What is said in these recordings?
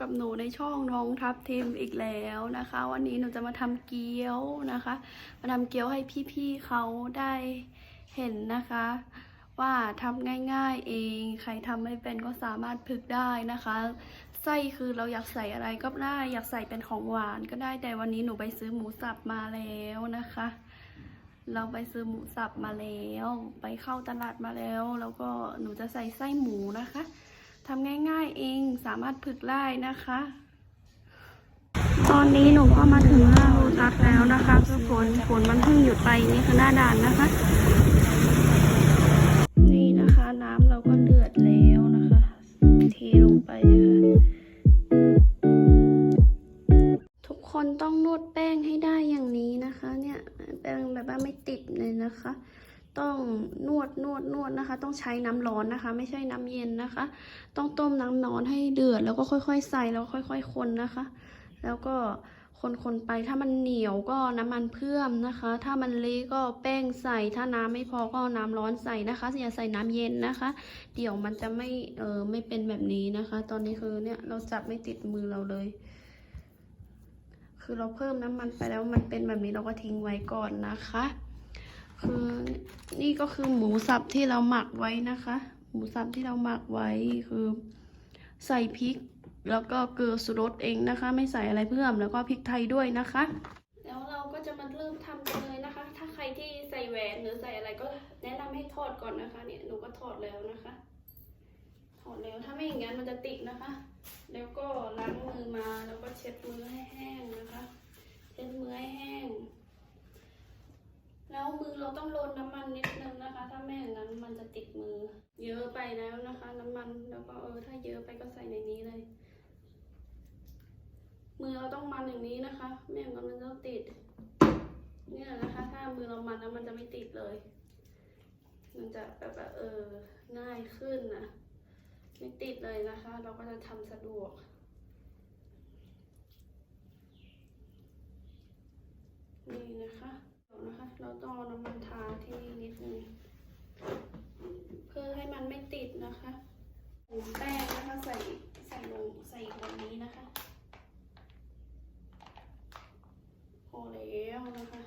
กับหนูในช่องน้องทับทิมอีกแล้วนะคะ วันนี้หนูจะมาทำเกี๊ยวนะคะ มาทำเกี๊ยวให้พี่ๆเขาได้เห็นนะคะ ว่าทำง่ายๆเอง ใครทำไม่เป็นก็สามารถพึกได้นะคะไส้คือเราอยากใส่อะไรก็ได้อยากใส่เป็นของหวานก็ได้แต่วันนี้หนูไปซื้อหมูสับมาแล้วนะคะ เราไปซื้อหมูสับมาแล้ว ไปเข้าตลาดมาแล้ว แล้วก็หนูจะใส่ไส้หมูนะคะ ทำง่ายๆเองสามารถผึกได้นะคะ ตอนนี้หนูก็มาถึงหน้าโรตัสแล้วนะคะคือฝนฝนมันเพิ่งหยุดไปนี่คือหน้าด่านนะคะ นี่นะคะน้ำเราก็เดือดแล้วนะคะ เทลงไปเลยค่ะทุกคนต้องนวดแป้งให้ได้อย่างนี้นะคะ เนี่ยแป้งแบบว่าไม่ติดเลยนะคะ ต้องนวดนวดนวดนะคะ ต้องใช้น้ำร้อนนะคะ ไม่ใช่น้ำเย็นนะคะ ต้องต้มน้ำร้อนให้เดือดแล้วก็ค่อย ๆ ใส่แล้วค่อย ๆ คนนะคะ แล้วก็คนๆไปถ้ามันเหนียวก็น้ำมันเพิ่มนะคะ ถ้ามันเละก็แป้งใส่ถ้าน้ำไม่พอก็น้ำร้อนใส่นะคะอย่าใส่น้ำเย็นนะคะ เดี๋ยวมันจะไม่เออไม่เป็นแบบนี้นะคะ ตอนนี้คือเนี่ยเราจับไม่ติดมือเราเลย คือเราเพิ่มน้ำมันไปแล้วมันเป็นแบบนี้เราก็ทิ้งไว้ก่อนนะคะ คือนี่ก็คือหมูสับที่เราหมักไว้นะคะ หมูสับที่เราหมักไว้คือ ใส่พริก แล้วก็เกลือสุรสเองนะคะ ไม่ใส่อะไรเพิ่มแล้วก็พริกไทยด้วยนะคะ แล้วเราก็จะมาเริ่มทำกันเลยนะคะ ถ้าใครที่ใส่แหวนหรือใส่อะไรก็แนะนำให้ทอดก่อนนะคะ เนี่ยหนูก็ทอดแล้วนะคะถอดแล้วถ้าไม่อย่างนั้นมันจะติดนะคะ แล้วก็ล้างมือมาแล้วก็เช็ดมือให้แห้งนะคะ เช็ดมือให้แห้ง แล้วมือเราต้องโรนน้ำมันนิดนึงนะคะ ถ้าไม่อย่างนั้นมันจะติดมือ เยอะไปแล้วนะคะ น้ำมันแล้วก็เออถ้าเยอะไปก็ใส่ในนี้เลย มือเราต้องมันอย่างนี้นะคะ ไม่อย่างนั้นมันจะติด เนี่ยนะคะ ถ้ามือเรามันแล้วมันจะไม่ติดเลย มันจะแบบเออง่ายขึ้นนะไม่ติดเลยนะคะ เราก็จะทำสะดวกนี่นะคะ นะคะ เราต้องเอาน้ำมันทาที่นี่นิดนึงเพื่อให้มันไม่ติดนะคะแป้งนะคะใส่ใส่ลงใส่แบบนี้นะคะพอแล้วนะคะ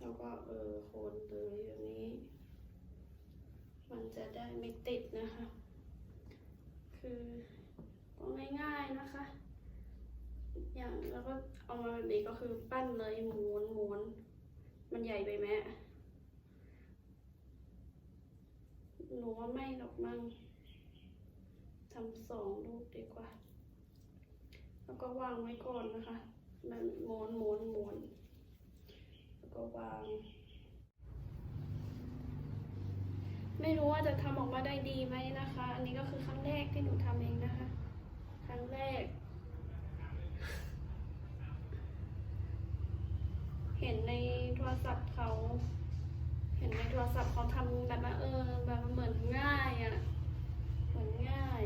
แล้วก็เออคนเลยแบบนี้ มันจะได้ไม่ติดนะคะ คือก็ง่ายๆนะคะ อย่างแล้วก็เอามาแบบนี้ก็คือปั้นเลยหม้วนม้วนมันใหญ่ไปไหมหนูว่าไม่หรอกมั่งทำสองลูกดีกว่า แล้วก็วางไว้ก่อนนะคะ มันหม้วนม้วนม้วนแล้วก็วาง ไม่รู้ว่าจะทำออกมาได้ดีไหมนะคะ อันนี้ก็คือครั้งแรกที่หนูทำเองนะคะ ครั้งแรก เห็นในโทรศัพท์เขา เห็นในโทรศัพท์เขาทำแบบว่าเออแบบเหมือนง่ายอะ่ะเหมือนง่าย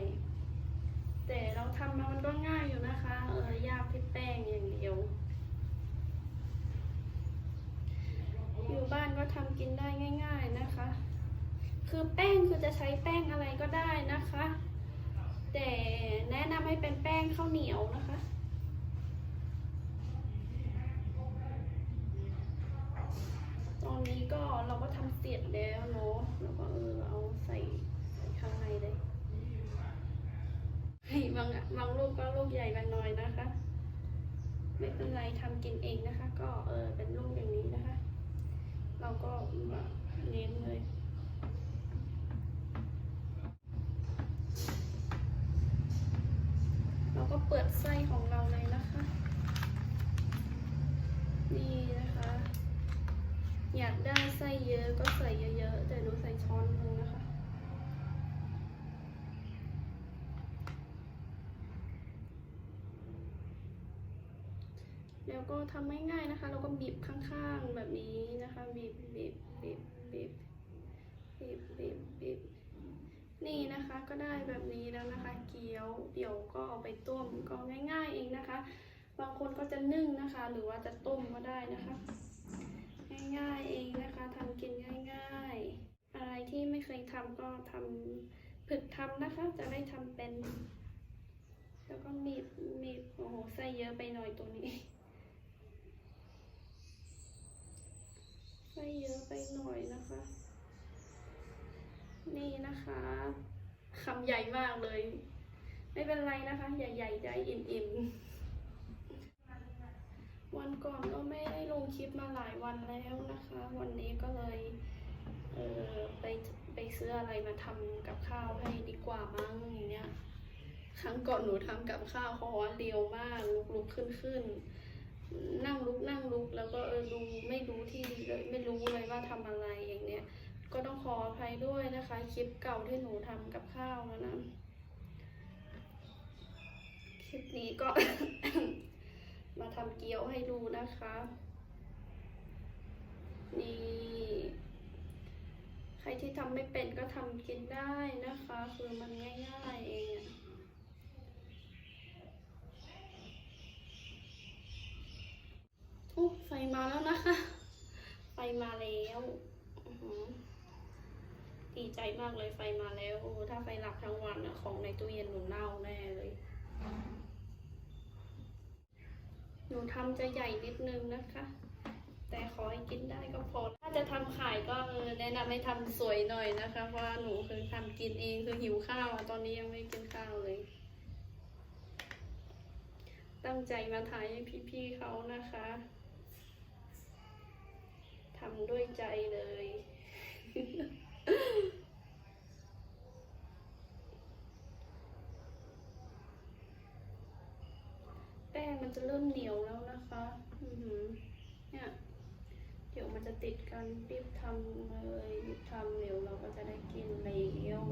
แต่เราทำมามันก็ง่ายอยู่นะคะ เออยากที่แป้งอย่างเดียว อยู่บ้านก็ทำกินได้ง่าย ๆนะคะ คือแป้งคือจะใช้แป้งอะไรก็ได้นะคะ แต่แนะนำให้เป็นแป้งข้าวเหนียวนะคะ ตอนนี้ก็เราก็ทำเสร็จแล้วเนาะแล้วก็เออเอาใส่ข้างในเลยเฮ้ยบางบางลูกก็ลูกใหญ่บางน้อยนะคะ ไม่เป็นไรทำกินเองนะคะ ก็เออเป็นลูกอย่างนี้นะคะ เราก็แบบเน้นเลย เราก็เปิดไส้ของเราเลยนะคะ นี่นะคะ อยากได้ไส้เยอะก็ใส่เยอะๆ แต่หนูใส่ช้อนหนึงนะคะ แล้ว ก็ทำง่ายๆนะคะ เราก็บีบข้างๆแบบนี้นะคะ บีบบีบบีบบีบบีบบีบบีบนี่นะคะก็ได้แบบนี้แล้วนะคะ เกี๊ยวเดี๋ยวก็เอาไปต้มก็ง่ายๆเองนะคะ บางคนก็จะนึ่งนะคะ หรือว่าจะต้มก็ได้นะคะ ง่ายๆเองนะคะทำกินง่ายๆ อะไรที่ไม่เคยทำก็ทำฝึกทำนะคะ จะได้ทำเป็น แล้วก็มีดมีดโอ้โหไส้เยอะไปหน่อยตัวนี้ ไส้เยอะไปหน่อยนะคะ นี่นะคะคำใหญ่มากเลย ไม่เป็นไรนะคะ ใหญ่ๆใจอิ่มๆวันก่อนก็ไม่ได้ลงคลิปมาหลายวันแล้วนะคะ วันนี้ก็เลยเออไปไปซื้ออะไรมาทำกับข้าวให้ดีกว่ามั้งอย่างเงี้ยครั้งก่อนหนูทำกับข้าวเขาว่าเร็วมากลุกลุกขึ้นขึ้ นั่งลุกนั่งลุกแล้วก็เออดูไม่รู้ที่เลยไม่รู้เลยว่าทำอะไรอย่างเนี้ย ก็ต้องขออภัยด้วยนะคะ คลิปเก่าที่หนูทำกับข้าวแล้วนะคลิปนี้ก็ มาทำเกี๊ยวให้ดูนะคะ นี่ใครที่ทำไม่เป็นก็ทำกินได้นะคะ คือมันง่ายๆเองอะ โอ้ไฟมาแล้วนะคะ ไฟมาแล้วดีใจมากเลยไฟมาแล้วถ้าไฟหลับทั้งวันของในตู้เย็นหนูเน่าแน่เลย หนูทำจะใหญ่นิดนึงนะคะแต่ขอให้กินได้ก็พอ ถ้าจะทำขายก็เออแนะนำให้ทำสวยหน่อยนะคะ เพราะว่าหนูคือทำกินเองคือหิวข้าวตอนนี้ยังไม่กินข้าวเลย ตั้งใจมาถ่ายให้พี่ๆเขานะคะำด้วยใจเลย แป้งมันจะเริ่มเหนียวแล้วนะคะอือหือเนี่ยเดี๋ยวมันจะติดกันรีบทำเลยรีบทำเร็วเราก็จะได้กินเร็ว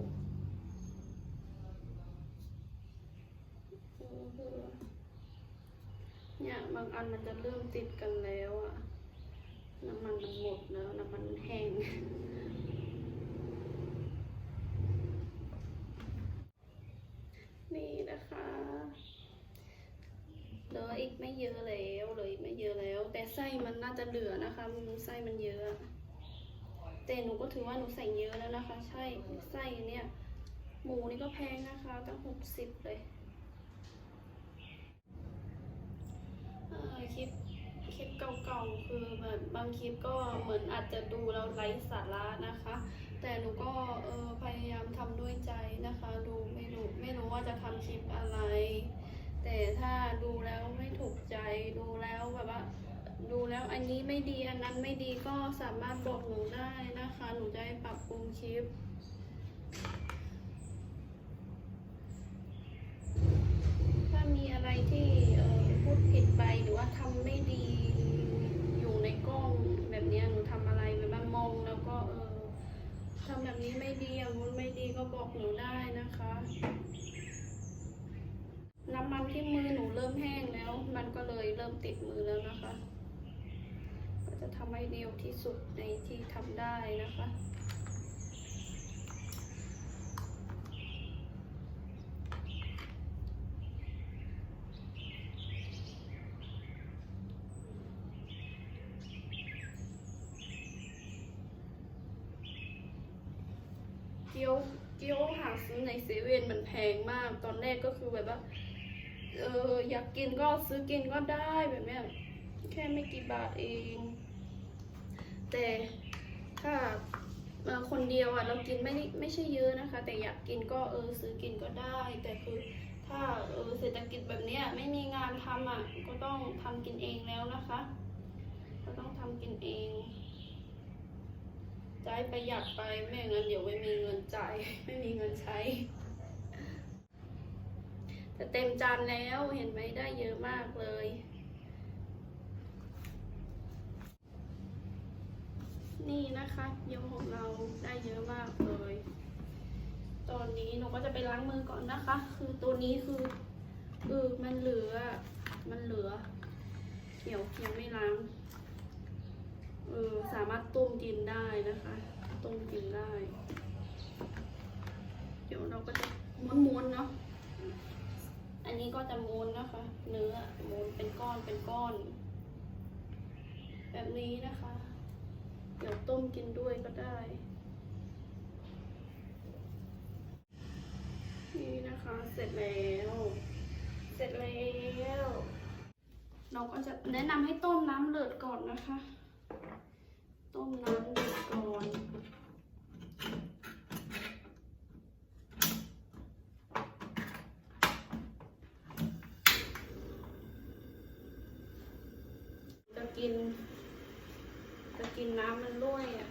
อือหือเนี่ยบางอันมันจะเริ่มติดกันแล้วอะ น้ำมันมันหมดแล้วน้ำมันแห้งนี่นะคะเหลืออีกไม่เยอะแล้วเหลยไม่เยอะแล้ว แต่ไส้มันน่าจะเหลือนะคะไส้มันเยอะ แต่หนูก็ถือว่าหนูใส่เยอะแล้วนะคะ ใช่ไส้เนี่ยหมูนี่ก็แพงนะคะตั้งหกสิบเลยคลิป คลิปเก่าๆ คือแบบบางคลิปก็เหมือนอาจจะดูแล้วไร้สาระนะคะ แต่หนูก็เออพยายามทำด้วยใจนะคะ ดูไม่รู้ไม่รู้ว่าจะทำคลิปอะไร แต่ถ้าดูแล้วไม่ถูกใจดูแล้วแบบว่าดูแล้วอันนี้ไม่ดีอันนั้นไม่ดีก็สามารถบอกหนูได้นะคะ หนูจะให้ปรับปรุงคลิป ถ้ามีอะไรที่เอ่อพูดผิดไปหรือว่าทำไม่ดีอยู่ในกล้องแบบเนี้ยหนูทำอะไรแบบว่ามองแล้วก็เออทำแบบนี้ไม่ดีอย่างนู้นไม่ดีก็ บอกหนูได้นะคะ น้ำมันที่มือหนูเริ่มแห้งแล้ว มันก็เลยเริ่มติดมือแล้วนะคะ ก็จะทำให้เร็วที่สุดในที่ทำได้นะคะเกี๊ยว เกี๊ยวหาซื้อในเซเว่นมันแพงมาก ตอนแรกก็คือแบบว่า เอออยากกินก็ซื้อกินก็ได้แบบเนี้ยแค่ไม่กี่บาทเอง แต่ถ้าเอ่อคนเดียวอะเรากินไม่ไม่ใช่เยอะนะคะ แต่อยากกินก็เออซื้อกินก็ได้ แต่คือถ้าเออเศรษฐกิจแบบเนี้ยไม่มีงานทำอะก็ต้องทำกินเองแล้วนะคะ ก็ต้องทำกินเองจะให้ประหยัดไปไม่งั้นเดี๋ยวไม่มีเงิน ไม่มีเงินใช้แต่เต็มจานแล้วเห็นไหมได้เยอะมากเลย นี่นะคะเยวของเราได้เยอะมากเลย ตอนนี้หนูก็จะไปล้างมือก่อนนะคะ คือตัวนี้คือเออมันเหลือ มันเหลือเดี๋ยวยังไม่ล้างเออสามารถต้มกินได้นะคะ ต้มกินได้ ดี๋ยวเราก็จะม้วนๆเนาะ อันนี้ก็จะม้วนนะคะ เนื้อม้วนเป็นก้อนเป็นก้อน แบบนี้นะคะ เดี๋ยวต้มกินด้วยก็ได้ นี่นะคะเสร็จแล้ว เสร็จแล้ว เราก็จะแนะนำให้ต้มน้ำเดือดก่อนนะคะ ต้มน้ำเดือดก่อน จะกิน จะกินน้ำมันด้วยอะ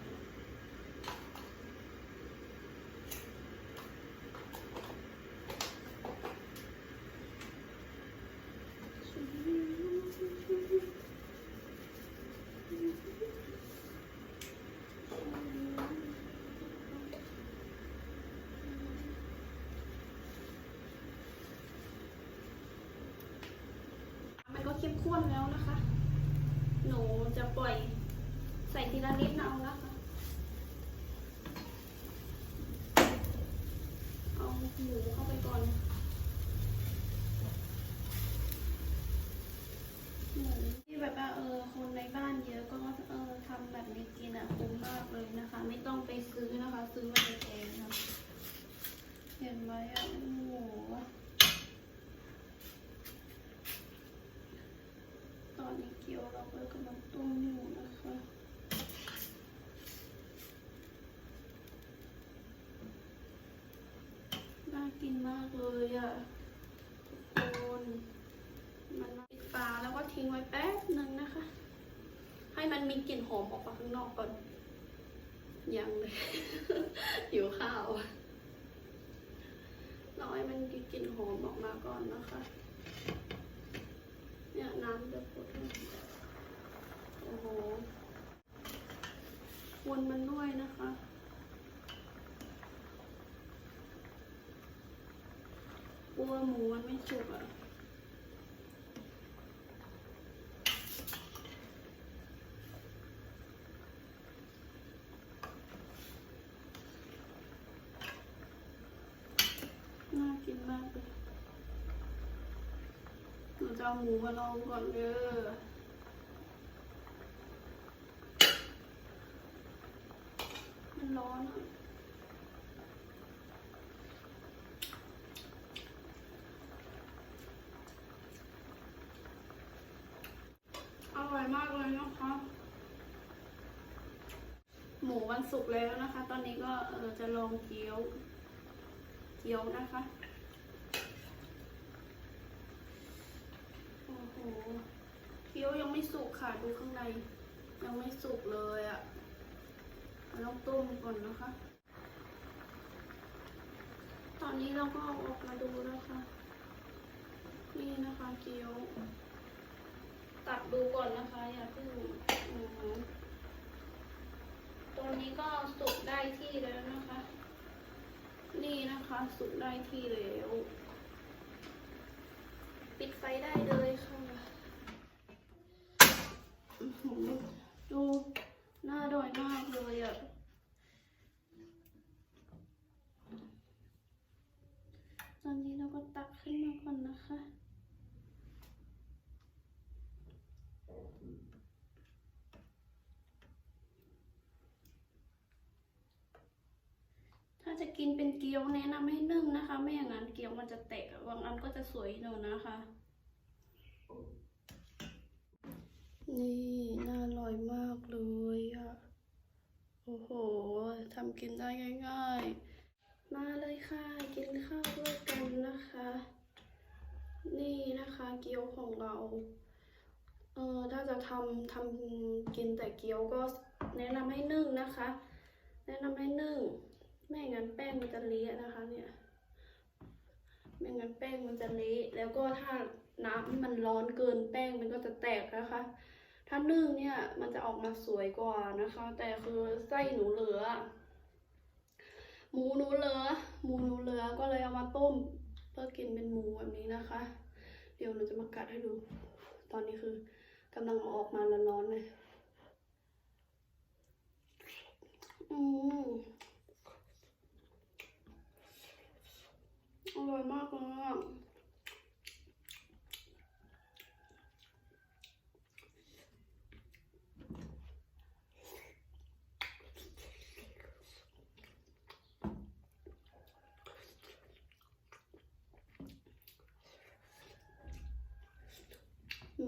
มัน ก็เข้มข้นแล้วนะคะ หนูจะปล่อยใส่ทีละนิดเอานะคะ เอาหมูเข้าไปก่อน หมูที่แบบว่าเออคนในบ้านเยอะก็เออทำแบบนี้กินอะคุ้มมากเลยนะคะ ไม่ต้องไปซื้อนะคะ ซื้อมาเองนะเห็นไหมอะ ตอนนี้ เกี๊ยวเราก็กำลังต้มอยู่นะคะน่ากินมากเลยอะทุกคนมันปิดฝาแล้วก็ทิ้งไว้แป๊บหนึ่งนะคะ ให้มันมีกลิ่นหอมออกมาข้างนอกก่อน ยังเลยหิวข้าวรอให้มันมีกลิ่นหอมออกมาก่อนนะคะ เนี่ยน้ำจะปวดโอ้โหวนมันด้วยนะคะกลัวหมูมันไม่สุกอะ น่ากินมากเลย หนู จะเอาหมูมาลองก่อนเด้อมันร้อนอะอร่อยมากเลยนะคะ หมูวันสุกร์แล้วนะคะ ตอนนี้ก็เออจะลองเกี๊ยว เกี๊ยวนะคะ โอ้โหเคี้ยวยังไม่สุก ค่ะดูข้างในยังไม่สุกเลยอะ่ะเราต้องต้มก่อนนะคะ ตอนนี้เราก็เอาออกมาดูนะคะ นี่นะคะเกี๊ยว ตัดดูก่อนนะคะ อย่าเพิ่งตอนนี้ก็สุกได้ที่แล้วนะคะ นี่นะคะสุกได้ที่แล้ว ปิดไฟได้เลย ค่ะอื้อหือดูน่าอร่อยมากเลยอะ่ะตอนนี้เราก็ตักขึ้นมาก่อนนะคะถ้าจะกินเป็นเกี๊ยวแนะนำให้นึ่งนะคะ ไม่อย่างนั้นเกี๊ยวมันจะแตกบางอันก็จะสวยหนูนะคะ นี่น่าอร่อยมากเลยอะโอ้โหทำกินได้ง่าย ๆ มาเลยค่ะ กินข้าวด้วยกันนะคะ นี่นะคะเกี๊ยวของเรา เออถ้าจะทำทำกินแต่เกี๊ยวก็แนะนำให้นึ่งนะคะ แนะนำให้นึ่ง ไม่งั้นแป้งมันจะเละนะคะเนี่ยไม่งั้นแป้งมันจะเละแล้วก็ถ้าน้ำมันร้อนเกินแป้งมันก็จะแตกนะคะ ถ้านึ่งเนี่ยมันจะออกมาสวยกว่านะคะ แต่คือไส้หนูเหลือ หมูหนูเหลือ หมูหนูเหลือก็เลยเอามาต้ม เพื่อกินเป็นหมูแบบนี้นะคะ เดี๋ยวหนูจะมากัดให้ดู ตอนนี้คือกำลังอออกมาร้อนๆเลยอืมอร่อยมากเลยอะ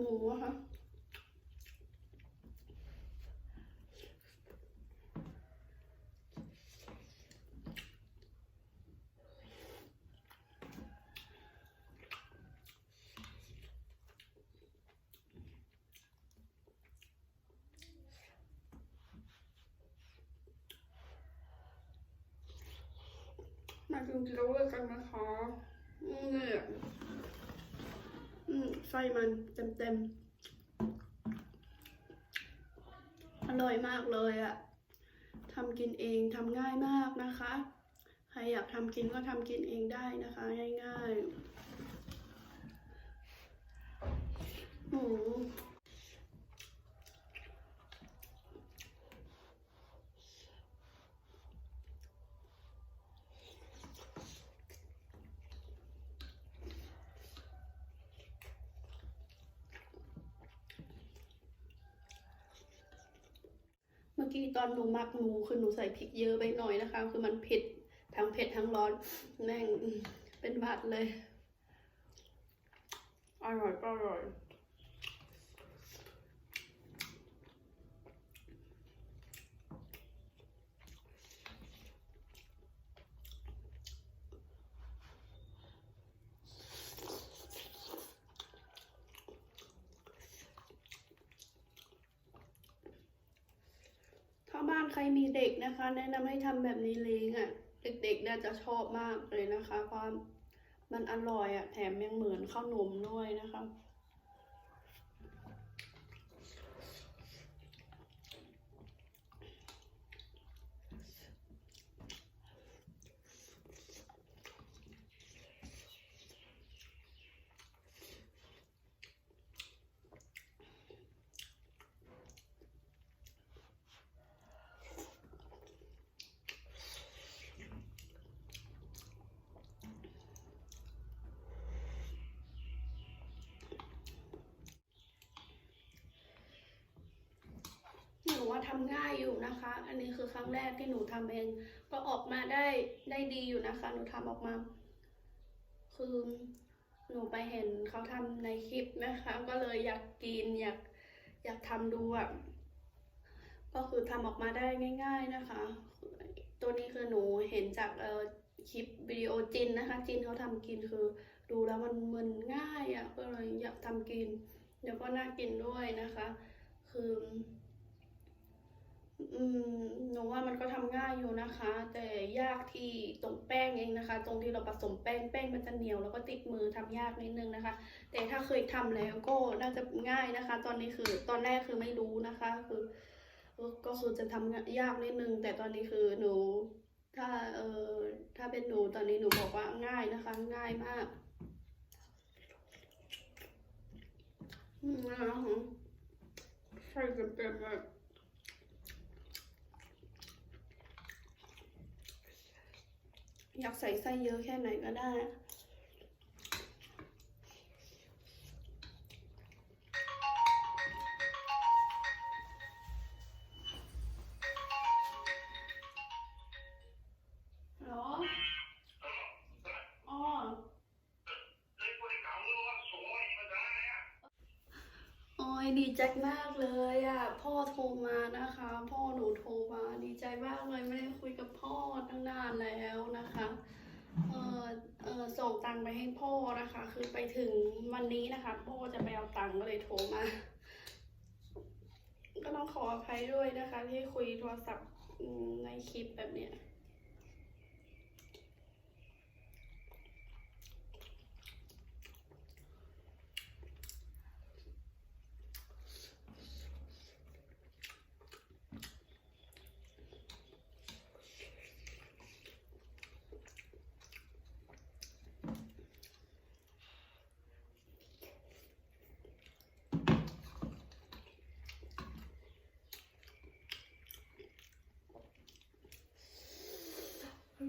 นะคะมากินเกี๊ยวด้วกันนะคะเนี่ย ไส้มันเต็มๆ อร่อยมากเลยอะทำกินเองทำง่ายมากนะคะ ใครอยากทำกินก็ทำกินเองได้นะคะ ง่ายๆอืม มื่อกี้ตอนหนูมักหมูคือหนูใส่พริกเยอะไปหน่อยนะคะ คือมันเผ็ดทั้งเผ็ดทั้งร้อนแม่งเป็นบาดเลยอร่อยก็อร่อย บ้านใครมีเด็กนะคะ แนะนำให้ทำแบบนี้เลี้งอะ่ะ เด็กๆน่าจะชอบมากเลยนะคะเพราะมันอร่อยอะ่ะ แถมยังเหมือนข้าวหนมด้วยนะคะ หนูว่าทำง่ายอยู่นะคะ อันนี้คือครั้งแรกที่หนูทำเอง ก็ออกมาได้ได้ดีอยู่นะคะ หนูทำออกมา คือหนูไปเห็นเขาทำในคลิปนะคะ ก็เลยอยากกินอยากอยากทำดูอะก็คือทำออกมาได้ง่าย ๆนะคะ ตัวนี้คือหนูเห็นจากเอ่อคลิปวิดีโอจินนะคะ จินเขาทำกินคือดูแล้วมันมันง่ายอะก็เลยอยากทำกิน เดี๋ยวก็น่ากินด้วยนะคะ คือ หนูว่ามันก็ทำง่ายอยู่นะคะ แต่ยากที่ตรงแป้งเองนะคะ ตรงที่เราผสมแป้งแป้งมันจะเหนียวแล้วก็ติดมือทำยากนิดนึงนะคะ แต่ถ้าเคยทำแล้วก็น่าจะง่ายนะคะ ตอนนี้คือตอนแรกคือไม่รู้นะคะ คือก็คือจะทำยากนิดนึง แต่ตอนนี้คือหนู ถ้าเออถ้าเป็นหนูตอนนี้หนูบอกว่าง่ายนะคะ ง่ายมากอืมใส่เต็มๆเลย อยากใส่ไส้เยอะแค่ไหนก็ได้ ดีใจมากเลยอะ พ่อโทรมานะคะ พ่อหนูโทรมาดีใจมากเลยไม่ได้คุยกับพ่อตั้งนานแล้วนะคะเออเออส่งตังค์ไปให้พ่อนะคะ คือไปถึงวันนี้นะคะ พ่อจะไปเอาตังค์ก็เลยโทรมา ก็ต้องขออภัยด้วยนะคะ ที่คุยโทรศัพท์ในคลิปแบบเนี้ย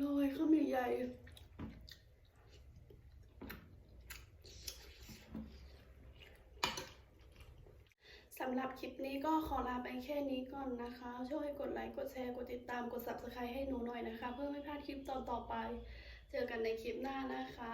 อร่อยข้าวเหนียวใหญ่สำหรับคลิปนี้ก็ขอลาไปแค่นี้ก่อนนะคะ ช่วยกดไลค์ กดแชร์ กดติดตาม กด subscribe ให้หนูหน่อยนะคะ เพื่อไม่พลาดคลิปตอนต่อไป เจอกันในคลิปหน้านะคะ